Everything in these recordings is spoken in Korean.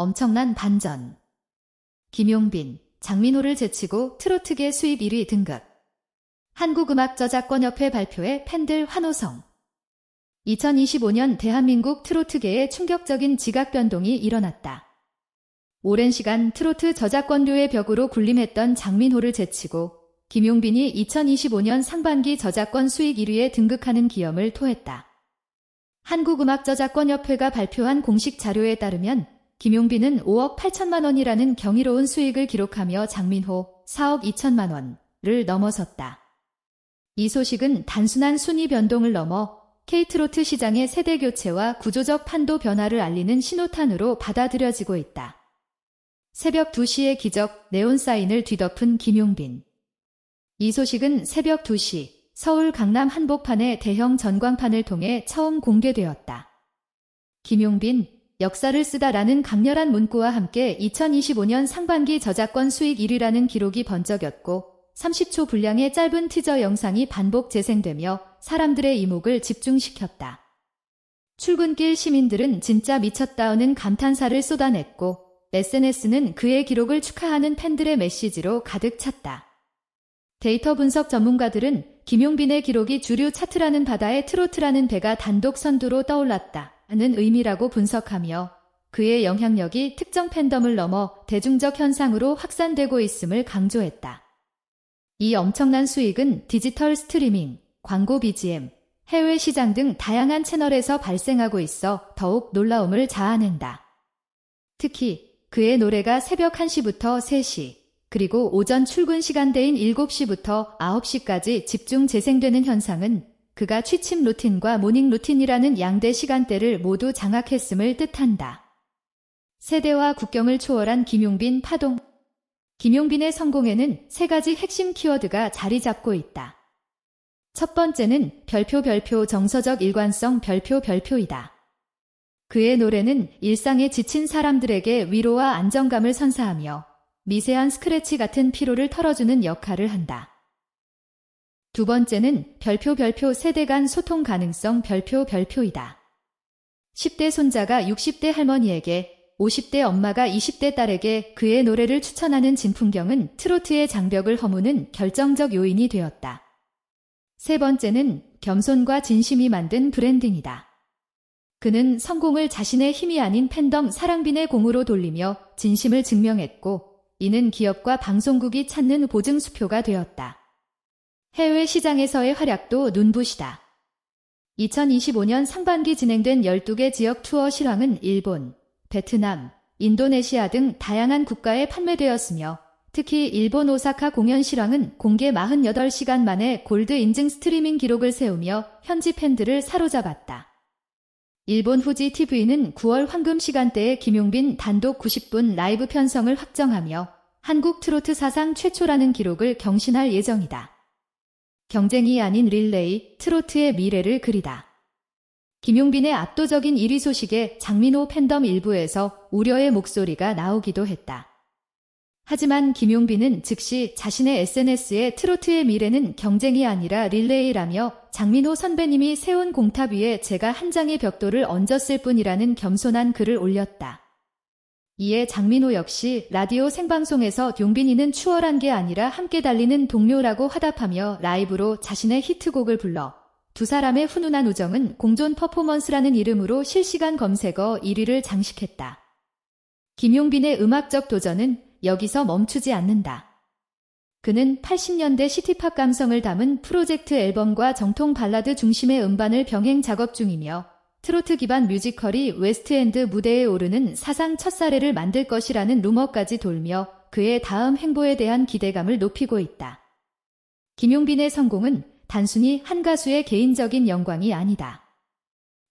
엄청난 반전. 김용빈, 장민호를 제치고 트로트계 수입 1위 등극. 한국음악저작권협회 발표에 팬들 환호성. 2025년 대한민국 트로트계에 충격적인 지각 변동이 일어났다. 오랜 시간 트로트 저작권료의 벽으로 군림했던 장민호를 제치고 김용빈이 2025년 상반기 저작권 수익 1위에 등극하는 기염을 토했다. 한국음악저작권협회가 발표한 공식 자료에 따르면 김용빈은 5억 8천만 원이라는 경이로운 수익을 기록하며 장민호 4억 2천만 원을 넘어섰다. 이 소식은 단순한 순위 변동을 넘어 K트로트 시장의 세대 교체와 구조적 판도 변화를 알리는 신호탄으로 받아들여지고 있다. 새벽 2시의 기적 네온 사인을 뒤덮은 김용빈. 이 소식은 새벽 2시 서울 강남 한복판의 대형 전광판을 통해 처음 공개되었다. 김용빈, 역사를 쓰다라는 강렬한 문구와 함께 2025년 상반기 저작권 수익 1위라는 기록이 번쩍였고 30초 분량의 짧은 티저 영상이 반복 재생되며 사람들의 이목을 집중시켰다. 출근길 시민들은 진짜 미쳤다오는 감탄사를 쏟아냈고 SNS는 그의 기록을 축하하는 팬들의 메시지로 가득 찼다. 데이터 분석 전문가들은 김용빈의 기록이 주류 차트라는 바다에 트로트라는 배가 단독 선두로 떠올랐다 는 의미라고 분석하며 그의 영향력이 특정 팬덤을 넘어 대중적 현상으로 확산되고 있음을 강조했다. 이 엄청난 수익은 디지털 스트리밍, 광고 BGM, 해외 시장 등 다양한 채널에서 발생하고 있어 더욱 놀라움을 자아낸다. 특히 그의 노래가 새벽 1시부터 3시, 그리고 오전 출근 시간대인 7시부터 9시까지 집중 재생되는 현상은 그가 취침 루틴과 모닝 루틴이라는 양대 시간대를 모두 장악했음을 뜻한다. 세대와 국경을 초월한 김용빈 파동. 김용빈의 성공에는 세 가지 핵심 키워드가 자리 잡고 있다. 첫 번째는 별표 별표 정서적 일관성 별표 별표이다. 그의 노래는 일상에 지친 사람들에게 위로와 안정감을 선사하며 미세한 스크래치 같은 피로를 털어주는 역할을 한다. 두 번째는 별표 별표 세대 간 소통 가능성 별표 별표이다. 10대 손자가 60대 할머니에게 50대 엄마가 20대 딸에게 그의 노래를 추천하는 진풍경은 트로트의 장벽을 허무는 결정적 요인이 되었다. 세 번째는 겸손과 진심이 만든 브랜딩이다. 그는 성공을 자신의 힘이 아닌 팬덤 사랑빈의 공으로 돌리며 진심을 증명했고 이는 기업과 방송국이 찾는 보증 수표가 되었다. 해외 시장에서의 활약도 눈부시다. 2025년 상반기 진행된 12개 지역 투어 실황은 일본, 베트남, 인도네시아 등 다양한 국가에 판매되었으며 특히 일본 오사카 공연 실황은 공개 48시간 만에 골드 인증 스트리밍 기록을 세우며 현지 팬들을 사로잡았다. 일본 후지 TV는 9월 황금 시간대에 김용빈 단독 90분 라이브 편성을 확정하며 한국 트로트 사상 최초라는 기록을 경신할 예정이다. 경쟁이 아닌 릴레이, 트로트의 미래를 그리다. 김용빈의 압도적인 1위 소식에 장민호 팬덤 일부에서 우려의 목소리가 나오기도 했다. 하지만 김용빈은 즉시 자신의 SNS에 트로트의 미래는 경쟁이 아니라 릴레이라며 장민호 선배님이 세운 공탑 위에 제가 한 장의 벽돌을 얹었을 뿐이라는 겸손한 글을 올렸다. 이에 장민호 역시 라디오 생방송에서 용빈이는 추월한 게 아니라 함께 달리는 동료라고 화답하며 라이브로 자신의 히트곡을 불러 두 사람의 훈훈한 우정은 공존 퍼포먼스라는 이름으로 실시간 검색어 1위를 장식했다. 김용빈의 음악적 도전은 여기서 멈추지 않는다. 그는 80년대 시티팝 감성을 담은 프로젝트 앨범과 정통 발라드 중심의 음반을 병행 작업 중이며 트로트 기반 뮤지컬이 웨스트엔드 무대에 오르는 사상 첫 사례를 만들 것이라는 루머까지 돌며 그의 다음 행보에 대한 기대감을 높이고 있다. 김용빈의 성공은 단순히 한 가수의 개인적인 영광이 아니다.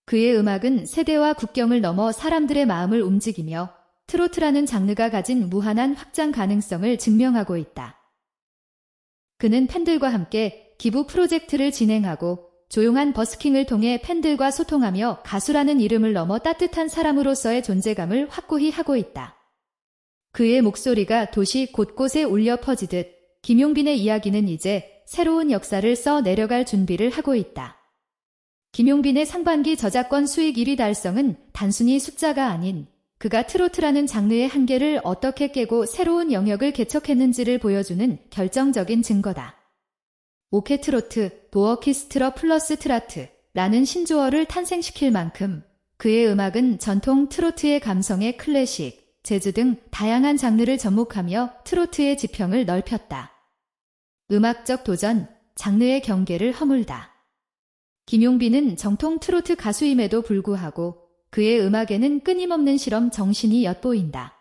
그의 음악은 세대와 국경을 넘어 사람들의 마음을 움직이며 트로트라는 장르가 가진 무한한 확장 가능성을 증명하고 있다. 그는 팬들과 함께 기부 프로젝트를 진행하고 조용한 버스킹을 통해 팬들과 소통하며 가수라는 이름을 넘어 따뜻한 사람으로서의 존재감을 확고히 하고 있다. 그의 목소리가 도시 곳곳에 울려 퍼지듯 김용빈의 이야기는 이제 새로운 역사를 써 내려갈 준비를 하고 있다. 김용빈의 상반기 저작권 수익 1위 달성은 단순히 숫자가 아닌 그가 트로트라는 장르의 한계를 어떻게 깨고 새로운 영역을 개척했는지를 보여주는 결정적인 증거다. 오케 트로트, 도어키스트러 플러스 트라트라는 신조어를 탄생시킬 만큼 그의 음악은 전통 트로트의 감성의 클래식, 재즈 등 다양한 장르를 접목하며 트로트의 지평을 넓혔다. 음악적 도전, 장르의 경계를 허물다. 김용빈은 정통 트로트 가수임에도 불구하고 그의 음악에는 끊임없는 실험 정신이 엿보인다.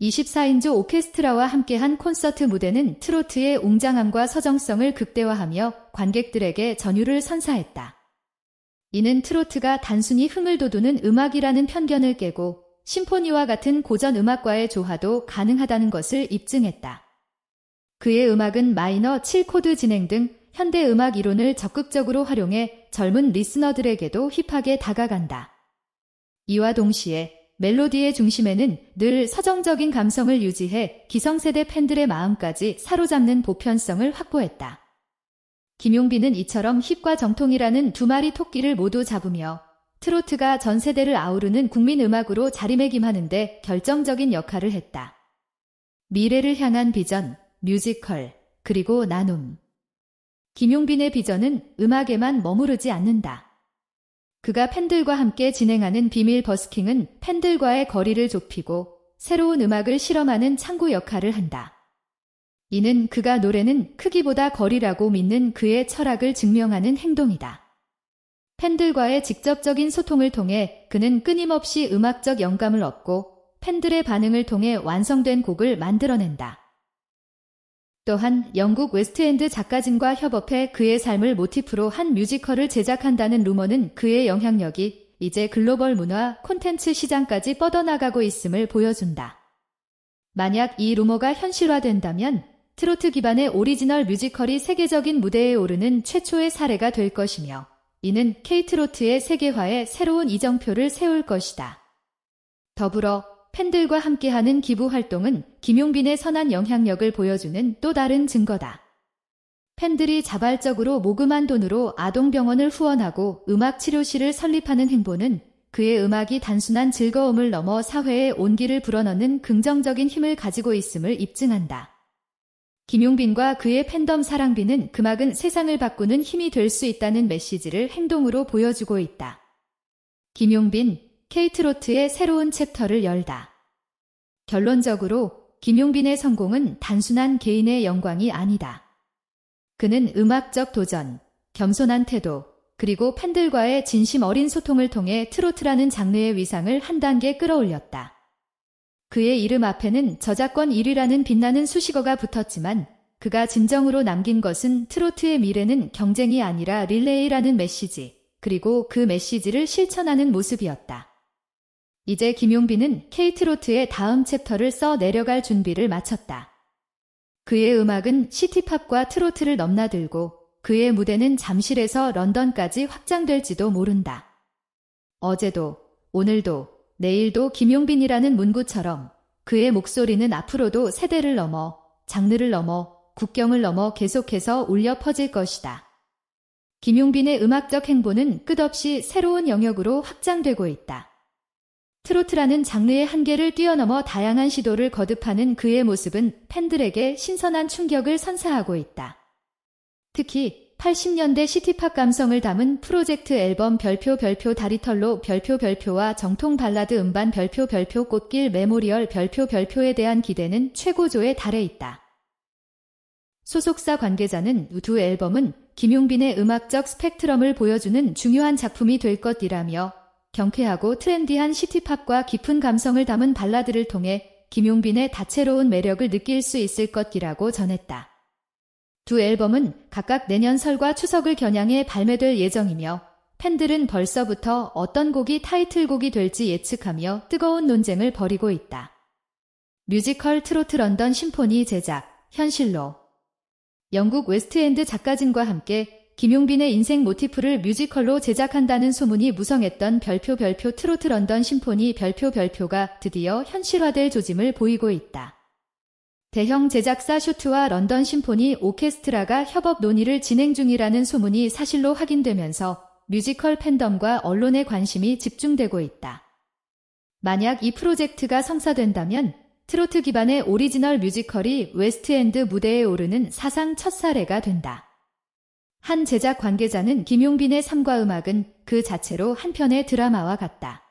24인조 오케스트라와 함께한 콘서트 무대는 트로트의 웅장함과 서정성을 극대화하며 관객들에게 전율을 선사했다. 이는 트로트가 단순히 흥을 돋우는 음악이라는 편견을 깨고 심포니와 같은 고전 음악과의 조화도 가능하다는 것을 입증했다. 그의 음악은 마이너 7코드 진행 등 현대 음악 이론을 적극적으로 활용해 젊은 리스너들에게도 힙하게 다가간다. 이와 동시에 멜로디의 중심에는 늘 서정적인 감성을 유지해 기성세대 팬들의 마음까지 사로잡는 보편성을 확보했다. 김용빈은 이처럼 힙과 정통이라는 두 마리 토끼를 모두 잡으며 트로트가 전 세대를 아우르는 국민 음악으로 자리매김하는데 결정적인 역할을 했다. 미래를 향한 비전, 뮤지컬, 그리고 나눔. 김용빈의 비전은 음악에만 머무르지 않는다. 그가 팬들과 함께 진행하는 비밀 버스킹은 팬들과의 거리를 좁히고 새로운 음악을 실험하는 창구 역할을 한다. 이는 그가 노래는 크기보다 거리라고 믿는 그의 철학을 증명하는 행동이다. 팬들과의 직접적인 소통을 통해 그는 끊임없이 음악적 영감을 얻고 팬들의 반응을 통해 완성된 곡을 만들어낸다. 또한 영국 웨스트엔드 작가진과 협업해 그의 삶을 모티프로 한 뮤지컬을 제작한다는 루머는 그의 영향력이 이제 글로벌 문화 콘텐츠 시장까지 뻗어나가고 있음을 보여준다. 만약 이 루머가 현실화된다면 트로트 기반의 오리지널 뮤지컬이 세계적인 무대에 오르는 최초의 사례가 될 것이며 이는 K트로트의 세계화에 새로운 이정표를 세울 것이다. 더불어 팬들과 함께하는 기부 활동은 김용빈의 선한 영향력을 보여주는 또 다른 증거다. 팬들이 자발적으로 모금한 돈으로 아동병원을 후원하고 음악치료실을 설립하는 행보는 그의 음악이 단순한 즐거움을 넘어 사회에 온기를 불어넣는 긍정적인 힘을 가지고 있음을 입증한다. 김용빈과 그의 팬덤 사랑비는 금악은 세상을 바꾸는 힘이 될 수 있다는 메시지를 행동으로 보여주고 있다. 김용빈, 케이트로트의 새로운 챕터를 열다. 결론적으로 김용빈의 성공은 단순한 개인의 영광이 아니다. 그는 음악적 도전, 겸손한 태도, 그리고 팬들과의 진심 어린 소통을 통해 트로트라는 장르의 위상을 한 단계 끌어올렸다. 그의 이름 앞에는 저작권 1위라는 빛나는 수식어가 붙었지만 그가 진정으로 남긴 것은 트로트의 미래는 경쟁이 아니라 릴레이라는 메시지, 그리고 그 메시지를 실천하는 모습이었다. 이제 김용빈은 케이트로트의 다음 챕터를 써 내려갈 준비를 마쳤다. 그의 음악은 시티팝과 트로트를 넘나들고 그의 무대는 잠실에서 런던까지 확장될지도 모른다. 어제도, 오늘도, 내일도 김용빈이라는 문구처럼 그의 목소리는 앞으로도 세대를 넘어, 장르를 넘어, 국경을 넘어 계속해서 울려 퍼질 것이다. 김용빈의 음악적 행보는 끝없이 새로운 영역으로 확장되고 있다. 트로트라는 장르의 한계를 뛰어넘어 다양한 시도를 거듭하는 그의 모습은 팬들에게 신선한 충격을 선사하고 있다. 특히 80년대 시티팝 감성을 담은 프로젝트 앨범 별표 별표 다리털로 별표 별표와 정통 발라드 음반 별표 별표 꽃길 메모리얼 별표 별표에 대한 기대는 최고조에 달해 있다. 소속사 관계자는 두 앨범은 김용빈의 음악적 스펙트럼을 보여주는 중요한 작품이 될 것이라며 경쾌하고 트렌디한 시티팝과 깊은 감성을 담은 발라드를 통해 김용빈의 다채로운 매력을 느낄 수 있을 것이라고 전했다. 두 앨범은 각각 내년 설과 추석을 겨냥해 발매될 예정이며 팬들은 벌써부터 어떤 곡이 타이틀곡이 될지 예측하며 뜨거운 논쟁을 벌이고 있다. 뮤지컬 트로트 런던 심포니 제작, 현실로 영국 웨스트엔드 작가진과 함께 김용빈의 인생 모티프를 뮤지컬로 제작한다는 소문이 무성했던 별표 별표 트로트 런던 심포니 별표 별표가 드디어 현실화될 조짐을 보이고 있다. 대형 제작사 슈트와 런던 심포니 오케스트라가 협업 논의를 진행 중이라는 소문이 사실로 확인되면서 뮤지컬 팬덤과 언론의 관심이 집중되고 있다. 만약 이 프로젝트가 성사된다면 트로트 기반의 오리지널 뮤지컬이 웨스트엔드 무대에 오르는 사상 첫 사례가 된다. 한 제작 관계자는 김용빈의 삶과 음악은 그 자체로 한편의 드라마와 같다.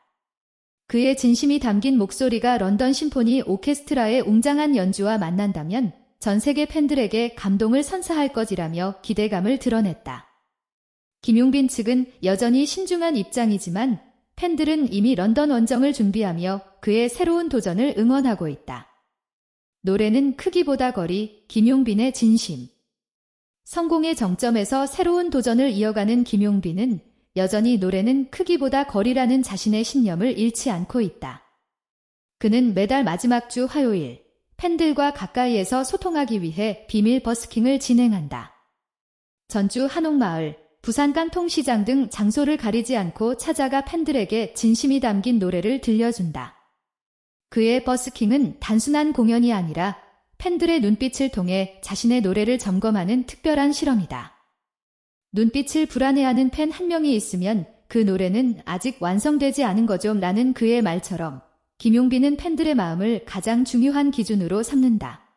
그의 진심이 담긴 목소리가 런던 심포니 오케스트라의 웅장한 연주와 만난다면 전 세계 팬들에게 감동을 선사할 것이라며 기대감을 드러냈다. 김용빈 측은 여전히 신중한 입장이지만 팬들은 이미 런던 원정을 준비하며 그의 새로운 도전을 응원하고 있다. 노래는 크기보다 거리, 김용빈의 진심. 성공의 정점에서 새로운 도전을 이어가는 김용빈은 여전히 노래는 크기보다 거리라는 자신의 신념을 잃지 않고 있다. 그는 매달 마지막 주 화요일 팬들과 가까이에서 소통하기 위해 비밀 버스킹을 진행한다. 전주 한옥마을, 부산 깡통시장 등 장소를 가리지 않고 찾아가 팬들에게 진심이 담긴 노래를 들려준다. 그의 버스킹은 단순한 공연이 아니라 팬들의 눈빛을 통해 자신의 노래를 점검하는 특별한 실험이다. 눈빛을 불안해하는 팬 한 명이 있으면 그 노래는 아직 완성되지 않은 거죠 라는 그의 말처럼 김용빈은 팬들의 마음을 가장 중요한 기준으로 삼는다.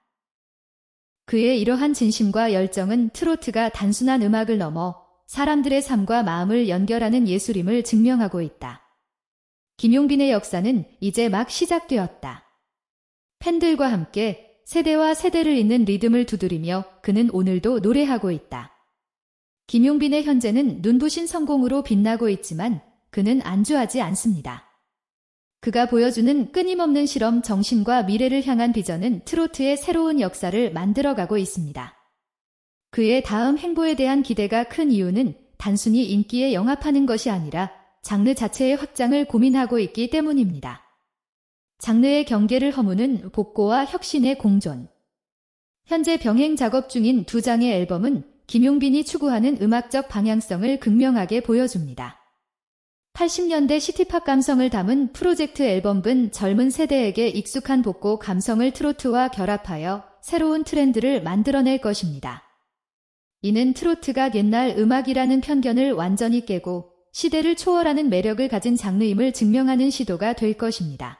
그의 이러한 진심과 열정은 트로트가 단순한 음악을 넘어 사람들의 삶과 마음을 연결하는 예술임을 증명하고 있다. 김용빈의 역사는 이제 막 시작되었다. 팬들과 함께 세대와 세대를 잇는 리듬을 두드리며 그는 오늘도 노래하고 있다. 김용빈의 현재는 눈부신 성공으로 빛나고 있지만 그는 안주하지 않습니다. 그가 보여주는 끊임없는 실험 정신과 미래를 향한 비전은 트로트의 새로운 역사를 만들어가고 있습니다. 그의 다음 행보에 대한 기대가 큰 이유는 단순히 인기에 영합하는 것이 아니라 장르 자체의 확장을 고민하고 있기 때문입니다. 장르의 경계를 허무는 복고와 혁신의 공존. 현재 병행 작업 중인 두 장의 앨범은 김용빈이 추구하는 음악적 방향성을 극명하게 보여줍니다. 80년대 시티팝 감성을 담은 프로젝트 앨범은 젊은 세대에게 익숙한 복고 감성을 트로트와 결합하여 새로운 트렌드를 만들어낼 것입니다. 이는 트로트가 옛날 음악이라는 편견을 완전히 깨고 시대를 초월하는 매력을 가진 장르임을 증명하는 시도가 될 것입니다.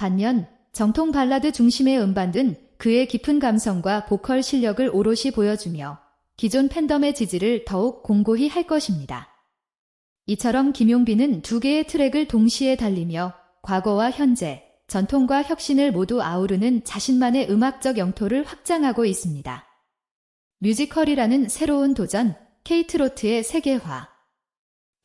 반면 정통 발라드 중심의 음반은 그의 깊은 감성과 보컬 실력을 오롯이 보여주며 기존 팬덤의 지지를 더욱 공고히 할 것입니다. 이처럼 김용빈은 두 개의 트랙을 동시에 달리며 과거와 현재, 전통과 혁신을 모두 아우르는 자신만의 음악적 영토를 확장하고 있습니다. 뮤지컬이라는 새로운 도전, K트로트의 세계화.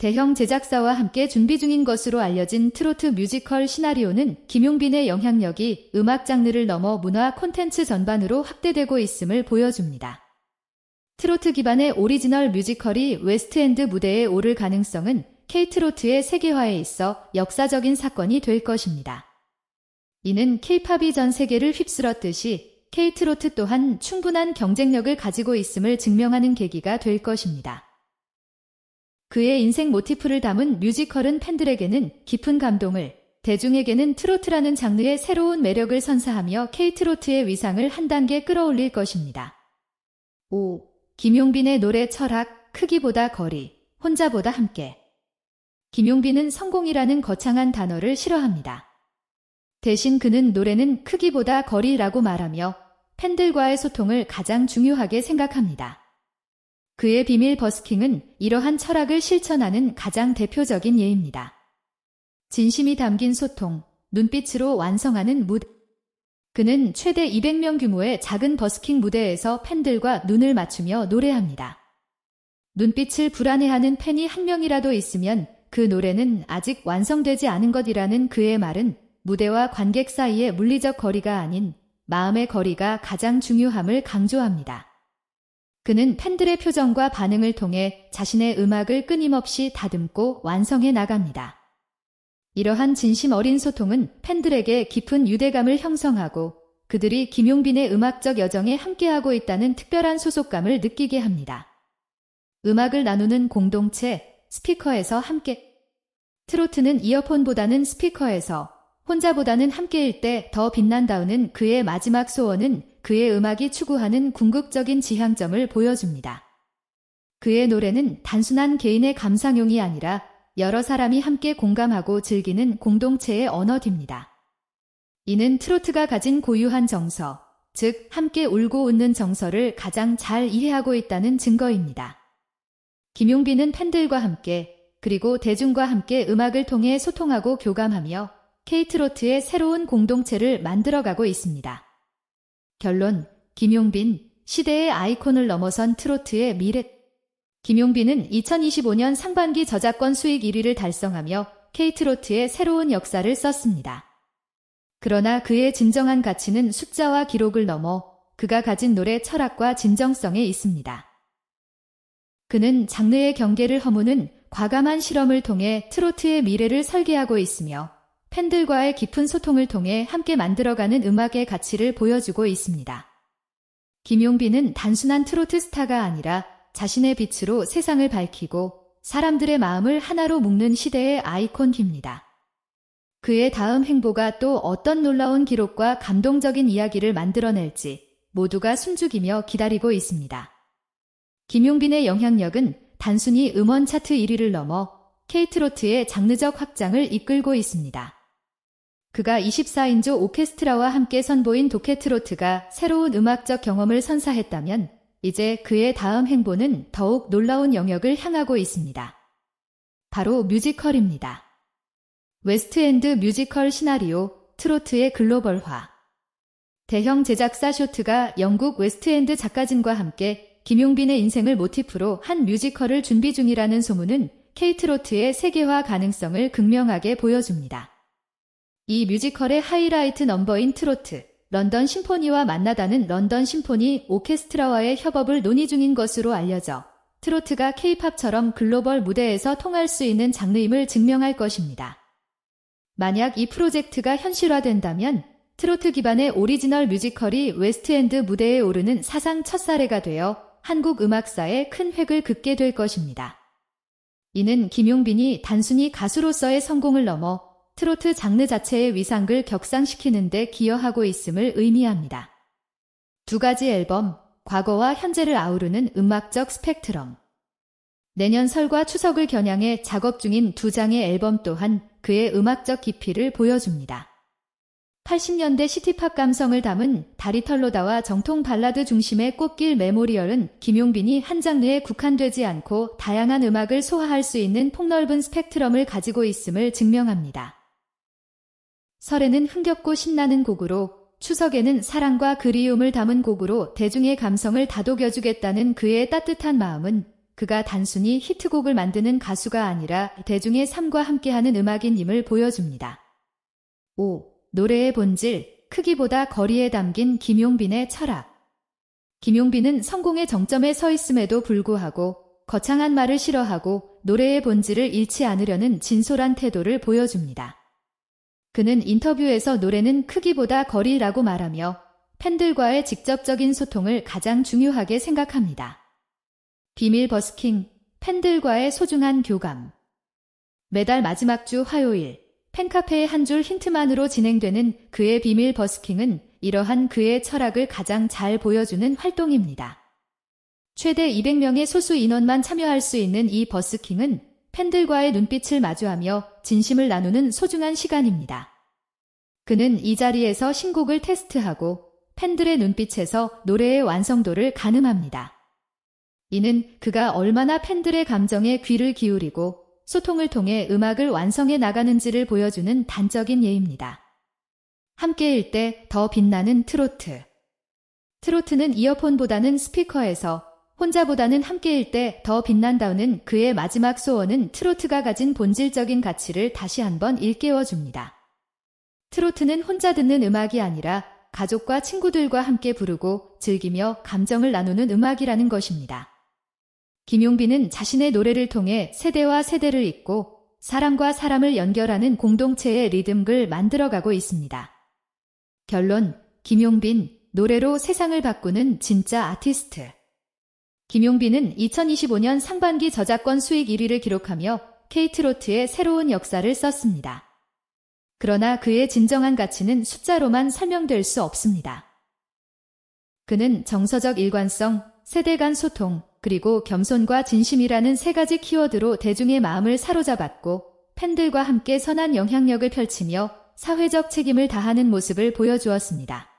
대형 제작사와 함께 준비 중인 것으로 알려진 트로트 뮤지컬 시나리오는 김용빈의 영향력이 음악 장르를 넘어 문화 콘텐츠 전반으로 확대되고 있음을 보여줍니다. 트로트 기반의 오리지널 뮤지컬이 웨스트엔드 무대에 오를 가능성은 K트로트의 세계화에 있어 역사적인 사건이 될 것입니다. 이는 K팝이 전 세계를 휩쓸었듯이 K트로트 또한 충분한 경쟁력을 가지고 있음을 증명하는 계기가 될 것입니다. 그의 인생 모티프를 담은 뮤지컬은 팬들에게는 깊은 감동을, 대중에게는 트로트라는 장르의 새로운 매력을 선사하며 K트로트의 위상을 한 단계 끌어올릴 것입니다. 5. 김용빈의 노래 철학, 크기보다 거리, 혼자보다 함께. 김용빈은 성공이라는 거창한 단어를 싫어합니다. 대신 그는 노래는 크기보다 거리라고 말하며 팬들과의 소통을 가장 중요하게 생각합니다. 그의 비밀 버스킹은 이러한 철학을 실천하는 가장 대표적인 예입니다. 진심이 담긴 소통, 눈빛으로 완성하는 무대. 그는 최대 200명 규모의 작은 버스킹 무대에서 팬들과 눈을 맞추며 노래합니다. 눈빛을 불안해하는 팬이 한 명이라도 있으면 그 노래는 아직 완성되지 않은 것이라는 그의 말은 무대와 관객 사이의 물리적 거리가 아닌 마음의 거리가 가장 중요함을 강조합니다. 그는 팬들의 표정과 반응을 통해 자신의 음악을 끊임없이 다듬고 완성해 나갑니다. 이러한 진심 어린 소통은 팬들에게 깊은 유대감을 형성하고 그들이 김용빈의 음악적 여정에 함께하고 있다는 특별한 소속감을 느끼게 합니다. 음악을 나누는 공동체, 스피커에서 함께. 트로트는 이어폰보다는 스피커에서, 혼자보다는 함께일 때 더 빛난다우는 그의 마지막 소원은 그의 음악이 추구하는 궁극적인 지향점을 보여줍니다. 그의 노래는 단순한 개인의 감상용이 아니라 여러 사람이 함께 공감하고 즐기는 공동체의 언어입니다. 이는 트로트가 가진 고유한 정서, 즉 함께 울고 웃는 정서를 가장 잘 이해하고 있다는 증거입니다. 김용빈은 팬들과 함께 그리고 대중과 함께 음악을 통해 소통하고 교감하며 K트로트의 새로운 공동체를 만들어가고 있습니다. 결론, 김용빈, 시대의 아이콘을 넘어선 트로트의 미래. 김용빈은 2025년 상반기 저작권 수익 1위를 달성하며 K트로트의 새로운 역사를 썼습니다. 그러나 그의 진정한 가치는 숫자와 기록을 넘어 그가 가진 노래 철학과 진정성에 있습니다. 그는 장르의 경계를 허무는 과감한 실험을 통해 트로트의 미래를 설계하고 있으며 팬들과의 깊은 소통을 통해 함께 만들어가는 음악의 가치를 보여주고 있습니다. 김용빈은 단순한 트로트 스타가 아니라 자신의 빛으로 세상을 밝히고 사람들의 마음을 하나로 묶는 시대의 아이콘 입니다. 그의 다음 행보가 또 어떤 놀라운 기록과 감동적인 이야기를 만들어낼지 모두가 숨죽이며 기다리고 있습니다. 김용빈의 영향력은 단순히 음원 차트 1위를 넘어 K트로트의 장르적 확장을 이끌고 있습니다. 그가 24인조 오케스트라와 함께 선보인 도케 트로트가 새로운 음악적 경험을 선사했다면 이제 그의 다음 행보는 더욱 놀라운 영역을 향하고 있습니다. 바로 뮤지컬입니다. 웨스트엔드 뮤지컬 시나리오 트로트의 글로벌화 대형 제작사 쇼트가 영국 웨스트엔드 작가진과 함께 김용빈의 인생을 모티프로 한 뮤지컬을 준비 중이라는 소문은 K트로트의 세계화 가능성을 극명하게 보여줍니다. 이 뮤지컬의 하이라이트 넘버인 트로트, 런던 심포니와 만나다는 런던 심포니 오케스트라와의 협업을 논의 중인 것으로 알려져 트로트가 케이팝처럼 글로벌 무대에서 통할 수 있는 장르임을 증명할 것입니다. 만약 이 프로젝트가 현실화된다면 트로트 기반의 오리지널 뮤지컬이 웨스트엔드 무대에 오르는 사상 첫 사례가 되어 한국 음악사에 큰 획을 긋게 될 것입니다. 이는 김용빈이 단순히 가수로서의 성공을 넘어 트로트 장르 자체의 위상을 격상시키는 데 기여하고 있음을 의미합니다. 두 가지 앨범, 과거와 현재를 아우르는 음악적 스펙트럼. 내년 설과 추석을 겨냥해 작업 중인 두 장의 앨범 또한 그의 음악적 깊이를 보여줍니다. 80년대 시티팝 감성을 담은 다리털로다와 정통 발라드 중심의 꽃길 메모리얼은 김용빈이 한 장르에 국한되지 않고 다양한 음악을 소화할 수 있는 폭넓은 스펙트럼을 가지고 있음을 증명합니다. 설에는 흥겹고 신나는 곡으로 추석에는 사랑과 그리움을 담은 곡으로 대중의 감성을 다독여주겠다는 그의 따뜻한 마음은 그가 단순히 히트곡을 만드는 가수가 아니라 대중의 삶과 함께하는 음악인임을 보여줍니다. 5. 노래의 본질, 크기보다 거리에 담긴 김용빈의 철학. 김용빈은 성공의 정점에 서 있음에도 불구하고 거창한 말을 싫어하고 노래의 본질을 잃지 않으려는 진솔한 태도를 보여줍니다. 그는 인터뷰에서 노래는 크기보다 거리라고 말하며 팬들과의 직접적인 소통을 가장 중요하게 생각합니다. 비밀 버스킹, 팬들과의 소중한 교감. 매달 마지막 주 화요일, 팬카페의 한 줄 힌트만으로 진행되는 그의 비밀 버스킹은 이러한 그의 철학을 가장 잘 보여주는 활동입니다. 최대 200명의 소수 인원만 참여할 수 있는 이 버스킹은 팬들과의 눈빛을 마주하며 진심을 나누는 소중한 시간입니다. 그는 이 자리에서 신곡을 테스트하고 팬들의 눈빛에서 노래의 완성도를 가늠합니다. 이는 그가 얼마나 팬들의 감정에 귀를 기울이고 소통을 통해 음악을 완성해 나가는지를 보여주는 단적인 예입니다. 함께일 때 더 빛나는 트로트. 트로트는 이어폰보다는 스피커에서 혼자보다는 함께일 때 더 빛난다는 그의 마지막 소원은 트로트가 가진 본질적인 가치를 다시 한번 일깨워 줍니다. 트로트는 혼자 듣는 음악이 아니라 가족과 친구들과 함께 부르고 즐기며 감정을 나누는 음악이라는 것입니다. 김용빈은 자신의 노래를 통해 세대와 세대를 잇고 사람과 사람을 연결하는 공동체의 리듬을 만들어가고 있습니다. 결론, 김용빈, 노래로 세상을 바꾸는 진짜 아티스트. 김용빈은 2025년 상반기 저작권 수익 1위를 기록하며 K트로트의 새로운 역사를 썼습니다. 그러나 그의 진정한 가치는 숫자로만 설명될 수 없습니다. 그는 정서적 일관성, 세대 간 소통, 그리고 겸손과 진심이라는 세 가지 키워드로 대중의 마음을 사로잡았고 팬들과 함께 선한 영향력을 펼치며 사회적 책임을 다하는 모습을 보여주었습니다.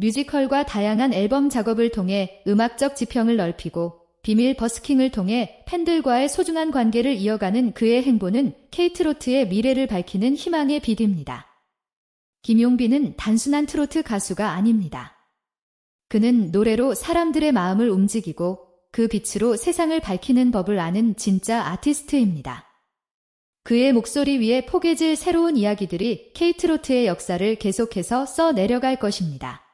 뮤지컬과 다양한 앨범 작업을 통해 음악적 지평을 넓히고 비밀 버스킹을 통해 팬들과의 소중한 관계를 이어가는 그의 행보는 케이트로트의 미래를 밝히는 희망의 빛입니다. 김용빈은 단순한 트로트 가수가 아닙니다. 그는 노래로 사람들의 마음을 움직이고 그 빛으로 세상을 밝히는 법을 아는 진짜 아티스트입니다. 그의 목소리 위에 포개질 새로운 이야기들이 케이트로트의 역사를 계속해서 써 내려갈 것입니다.